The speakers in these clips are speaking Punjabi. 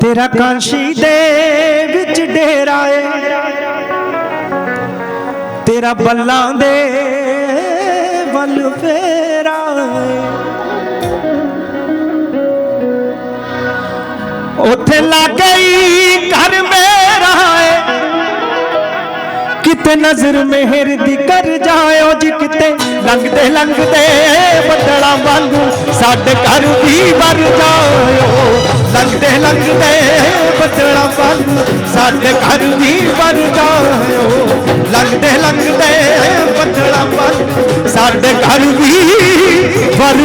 ਤੇਰਾ ਕਾਂਸ਼ੀ ਦੇ ਵਿੱਚ ਡੇਰਾ ਏ। ਤੇਰਾ ਬੱਲਾਂ ਦੇ ਵੱਲ ਫੇਰਾ ਉੱਥੇ ਲੱਗੇ ਈ ਘਰ ਮੇਰਾ ਏ। ਕਿਤੇ ਨਜ਼ਰ ਮਿਹਰ ਦੀ ਕਰ ਜਾਇਓ ਜੀ ਕਿਤੇ। ਲੰਘਦੇ ਲੰਘਦੇ ਬੱਦਲਾਂ ਵਾਂਗੂ ਸਾਡੇ ਘਰ ਵੀ ਵਰ ਜਾਇਓ। ਲੰਘਦੇ ਲੰਘਦੇ, ਬੱਦਲਾਂ ਵਾਂਗੂ ਸਾਡੇ ਘਰ ਵੀ ਵਰ ਜਾਇਓ। ਲੰਘਦੇ ਲੰਘਦੇ, ਬੱਦਲਾਂ ਵਾਂਗੂ ਸਾਡੇ ਘਰ ਵੀ ਵਰ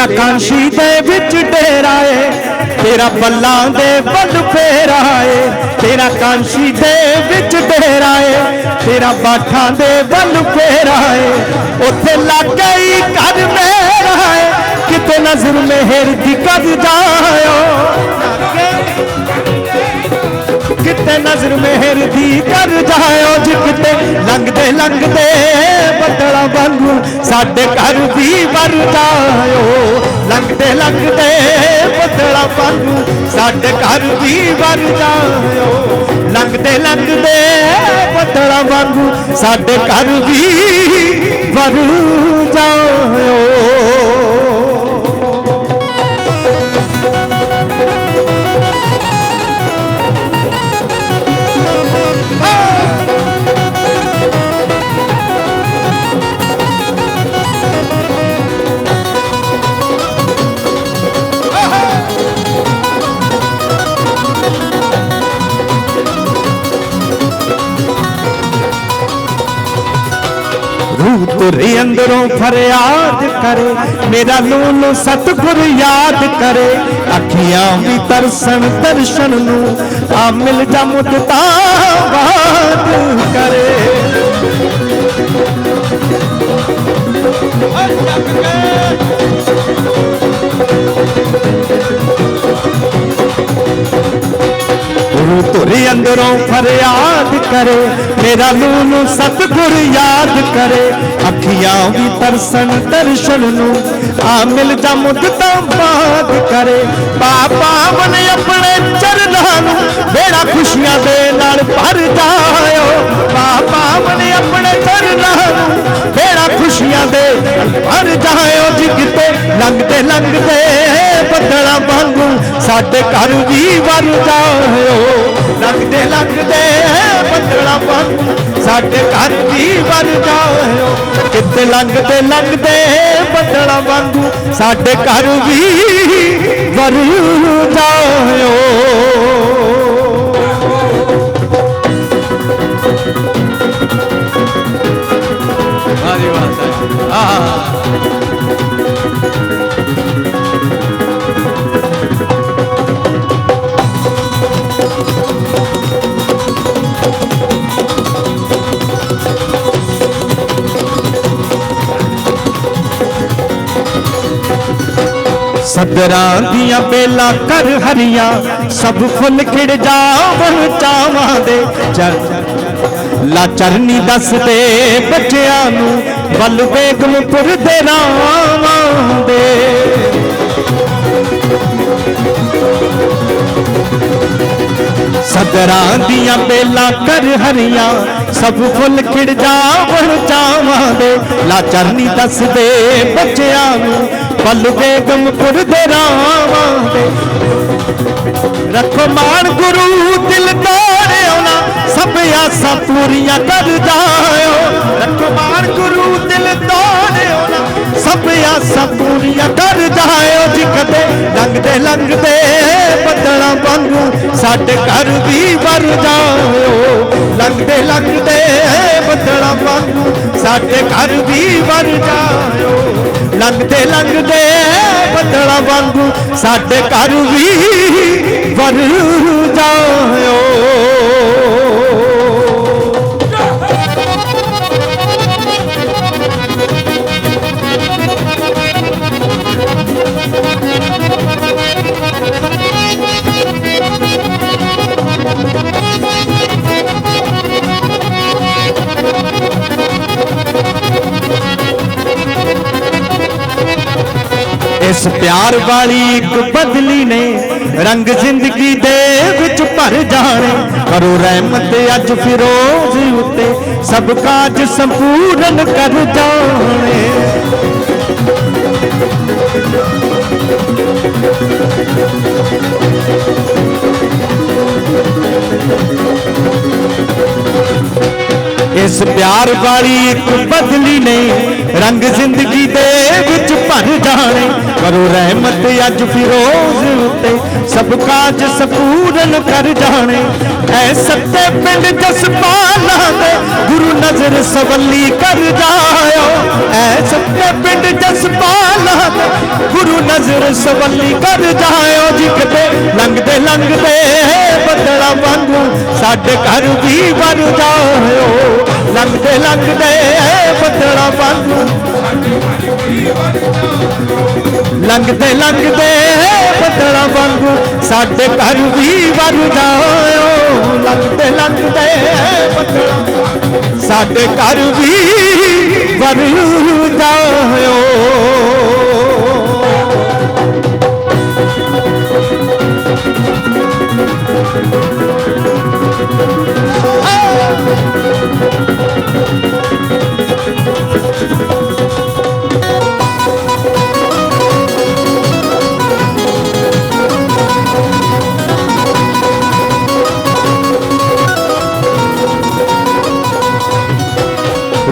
ਤੇਰਾ ਕਾਂਸ਼ੀ ਦੇ ਵਿੱਚ ਡੇਰਾ ਏ, ਤੇਰਾ ਬੱਲਾਂ ਦੇ ਵੱਲ ਫੇਰਾ ਏ, ਤੇਰਾ ਕਾਂਸ਼ੀ ਦੇ ਵਿੱਚ ਡੇਰਾ ਏ, ਤੇਰਾ ਬਾਠਾਂ ਦੇ ਵੱਲ ਫੇਰਾ ਏ, ਉੱਥੇ ਲੱਗ ਗਈ ਘਰ ਮੇਰਾ ਏ, ਕਿਤੇ ਨਜ਼ਰ ਮਿਹਰ ਦੀ ਕਰ ਜਾਇਓ। ਕਿਤੇ ਨਜ਼ਰ ਮਿਹਰ ਦੀ ਕਰ ਜਾਇਓ ਜੀ ਕਿਤੇ ਲੰਘਦੇ ਲੰਘਦੇ ਬੱਦਲਾਂ ਵਾਂਗੂ ਸਾਡੇ ਘਰ ਵੀ ਵਰ ਜਾਇਓ। ਲੰਘਦੇ ਲੰਘਦੇ ਬੱਦਲਾਂ ਵਾਂਗੂ ਸਾਡੇ ਘਰ ਵੀ ਵਰ ਜਾਇਓ। ਲੰਘਦੇ ਲੰਘਦੇ ਬੱਦਲਾਂ ਵਾਂਗੂ ਸਾਡੇ ਘਰ ਵੀ ਵਰ ਜਾਇਓ। ਰੂਹ ਤੁਰੇ ਅੰਦਰੋਂ ਫਰਿਆਦ ਕਰੇ, ਮੇਰਾ ਨੂਨ ਸਤਿਗੁਰ ਯਾਦ ਕਰੇ। ਅੱਖੀਆਂ ਵੀ ਤਰਸਣ, ਦਰਸ਼ਨ ਨੂੰ ਆ ਮਿਲ ਜਾ ਮੁਦਤਾ ਬਾਤ ਕਰੇ। ਗੁਰੂ ਤੁਰੇ ਅੰਦਰੋਂ ਫਰਿਆਦ ਕਰੇ, ਮੇਰਾ ਨੂੰ ਸਤਿਗੁਰ ਯਾਦ ਕਰੇ। ਅੱਖੀਆਂ ਵੀ ਤਰਸਣ, ਦਰਸ਼ਨ ਨੂੰ ਆ ਮਿਲ ਜਾ ਮੁਦਤਾਂ ਬਾਦ ਕਰੇ। ਬਾਬਾ ਮਨ ਆਪਣੇ ਚਰਨਾਂ ਨੂੰ ਬੇੜਾ ਖੁਸ਼ੀਆਂ ਦੇ ਨਾਲ ਭਰ ਜਾਇਓ। ਬਾਬਾ ਮਨ ਆਪਣੇ ਚਰਨਾਂ ਨੂੰ ਬੇੜਾ ਖੁਸ਼ੀਆਂ ਦੇ ਭਰ ਜਾਇਓ। ਜੀ ਕਿਤੇ ਲੰਘਦੇ ਲੰਘਦੇ ਬੱਦਲਾਂ ਵਾਂਗੂ ਸਾਡੇ ਘਰ ਵੀ ਵਰ ਜਾਇਓ। ਲੰਘਦੇ ਲੰਘਦੇ ਬੱਦਲਾਂ ਵਾਂਗੂ ਸਾਡੇ ਘਰ ਵੀ ਵਰ ਜਾਇਓ ਕਿਤੇ ਲੰਘਦੇ ਲੰਘਦੇ ਬੱਦਲਾਂ ਵਾਂਗੂ ਸਾਡੇ ਘਰ ਵੀ ਵਰ ਜਾਓ ਵਾਹ ਜੀ ਵਾਹ ਆਹ। ਸਦਰਾਂ ਦੀਆਂ ਬੇਲਾਂ ਕਰ ਹਰੀਆਂ, ਸਭ ਫੁੱਲ ਖਿੜ ਜਾਵਣ ਚਾਵਾਂ ਦੇ ਚਰ ਲਾ ਚਰਨੀ ਦੱਸਦੇ ਬੱਚਿਆਂ ਨੂੰ ਬਲ ਬੇਗਮਪੁਰ ਦੇ ਰਾਵਾਂ ਦੇ। ਸਦਰਾਂ ਦੀਆਂ ਬੇਲਾਂ ਕਰ ਹਰੀਆਂ, ਸਭ ਫੁੱਲ ਖਿੜ ਜਾਵਣ ਚਾਵਾਂ ਦੇ। ਲਾ ਚਰਨੀ ਦੱਸਦੇ ਬੱਚਿਆਂ ਨੂੰ ਪੱਲ ਬੇਗਮਪੁਰ ਦੇ ਰਾਵਾਂ ਦੇ। ਰੱਖੋ ਮਾਣ ਗੁਰੂ ਦਿਲ ਦੋੜਿਓਣਾ ਸਭ ਆਸਾਂ ਪੂਰੀਆਂ ਕਰ ਜਾਇਓ। ਰੱਖੋ ਮਾਣ ਗੁਰੂ ਦਿਲ ਦੋੜਿਓਣਾ ਸਭ ਆਸਾਂ ਪੂਰੀਆਂ ਕਰ ਜਾਇਓ। ਜੀ ਕਦੇ ਲੰਘਦੇ ਲੰਘਦੇ ਬੱਦਲਾਂ ਵਾਂਗੂ ਸਾਡੇ ਘਰ ਵੀ ਵਰ ਜਾਓ ਲੰਘਦੇ ਲੰਘਦੇ ਬੱਦਲਾਂ ਵਾਂਗੂ ਸਾਡੇ ਘਰ ਵੀ ਵਰ ਜਾਇਓ। ਲੰਘਦੇ ਲੰਘਦੇ ਬੱਦਲਾਂ ਵਾਂਗੂ ਸਾਡੇ ਘਰ ਵੀ ਵਰ ਜਾਇਓ ਇਸ ਪਿਆਰ ਵਾਲੀ ਇੱਕ ਬਦਲੀ ਨੇ ਰੰਗ ਜ਼ਿੰਦਗੀ ਦੇ ਵਿੱਚ ਭਰ ਜਾਣੇ। ਕਰੋ ਰਹਿਮਤ ਅੱਜ ਫਿਰੋਜ਼ ਉੱਤੇ, ਸਭ ਕਾਜ ਸੰਪੂਰਨ ਕਰ ਜਾਣੇ। ਇਸ ਪਿਆਰ ਵਾਲੀ ਇੱਕ ਬਦਲੀ ਨੇ ਰੰਗ ਜ਼ਿੰਦਗੀ ਦੇ ਵਿੱਚ ਭਰ ਜਾਣੇ। ਕਰੋ ਰਹਿਮਤ ਅੱਜ ਫਿਰੋਜ਼ ਉਤੇ, ਸਭ ਕਾਜ ਸਪੂਰਨ ਕਰ ਜਾਣੇ। ਐ ਸੱਤੇ ਪਿੰਡ ਜਸਪਾਲਾਂ ਦੇ ਗੁਰੂ ਨਜ਼ਰ ਸਵੱਲੀ ਕਰ ਜਾਇਓ। ਐ ਸੱਤੇ ਪਿੰਡ ਜਸਪਾਲ ਨਜ਼ਰ ਸਵੱਲੀ ਕਰ ਜਾਇਓ ਜੀ ਕਿਤੇ, ਲੰਘਦੇ ਲੰਘਦੇ ਬੱਦਲਾਂ ਵਾਂਗੂ ਸਾਡੇ ਘਰ ਵੀ ਵਰ ਜਾਇਓ। ਲੰਘਦੇ ਲੰਘਦੇ ਬੱਦਲਾਂ ਵਾਂਗੂ ਲੰਘਦੇ ਲੰਘਦੇ ਬੱਦਲਾਂ ਵਾਂਗੂ ਸਾਡੇ ਘਰ ਵੀ ਵਰ ਜਾਇਓ। ਲੰਘਦੇ ਲੰਘਦੇ ਬੱਦਲਾਂ ਸਾਡੇ ਘਰ ਵੀ ਵਰ ਜਾਇਓ।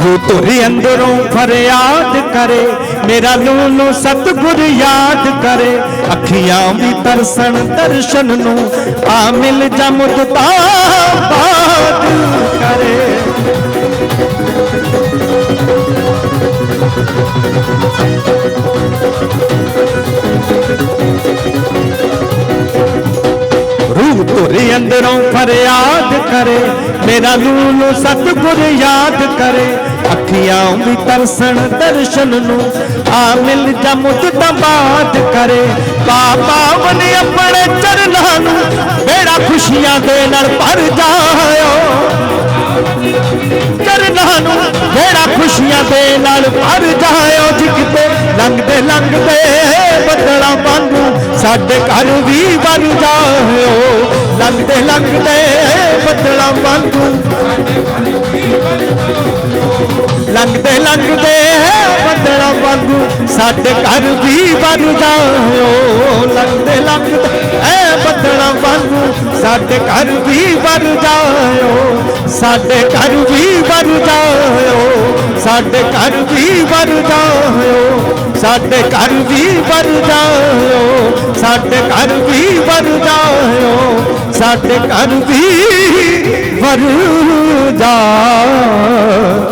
ਰੂ ਅੰਦਰੋਂ ਫਰਿਆਦ ਕਰੇ, ਮੇਰਾ ਲੂਲੂ ਸਤਿਗੁਰ ਯਾਦ ਕਰੇ। ਅੱਖੀਆਂ ਵੀ ਤਰਸਣ, ਦਰਸ਼ਨ ਨੂੰ ਆ ਮਿਲ ਜਾ ਮੁਦਤਾ ਬਾਦ ਕਰੇ। ਰੂਹ ਤੁਰੇ ਅੰਦਰੋਂ ਫਰਿਆਦ ਕਰੇ, ਮੇਰਾ ਲੂਲੂ ਸਤਿਗੁਰ ਯਾਦ ਕਰੇ। ਅੱਖੀਆਂ ਵੀ ਤਰਸਣ ਦਰਸ਼ਨ ਨੂੰ, ਆ ਮਿਲ ਜਾ ਮੁੱਦਤਾਂ ਬਾਤ ਕਰੇ। ਬਾਬਾ ਬਨ ਆਪਣੇ ਚਰਨਾਂ ਨੂੰ ਬੇੜਾ ਖੁਸ਼ੀਆਂ ਦੇ ਨਾਲ ਭਰ ਜਾਇਓ। ਚਰਨਾਂ ਨੂੰ ਬੇੜਾ ਖੁਸ਼ੀਆਂ ਦੇ ਨਾਲ ਭਰ ਜਾਇਓ। ਲੰਘਦੇ ਲੰਘਦੇ, ਬੱਦਲਾਂ ਵਾਂਗੂ ਸਾਡੇ ਘਰ ਵੀ ਵਰ ਜਾਇਓ। ਲੰਘਦੇ ਲੰਘਦੇ, ਬੱਦਲਾਂ ਵਾਂਗੂ ਲੰਘਦੇ ਲੰਘਦੇ, ਬੱਦਲਾਂ ਵਾਂਗੂ ਸਾਡੇ ਘਰ ਵੀ ਵਰ ਜਾਇਓ। ਲੰਘਦੇ ਲੰਘਦੇ, ਐ ਬੱਦਲਾਂ ਵਾਂਗੂ ਸਾਡੇ ਘਰ ਵੀ ਵਰ ਜਾਇਓ। ਸਾਡੇ ਘਰ ਵੀ ਵਰ ਜਾਇਓ। ਸਾਡੇ ਘਰ ਵੀ ਵਰ ਜਾਇਓ, ਸਾਡੇ ਘਰ ਵੀ ਵਰ ਜਾਇਓ, ਸਾਡੇ ਘਰ ਵੀ ਵਰ ਜਾਇਓ, ਸਾਡੇ ਘਰ ਵੀ ਵਰ ਜਾਇਓ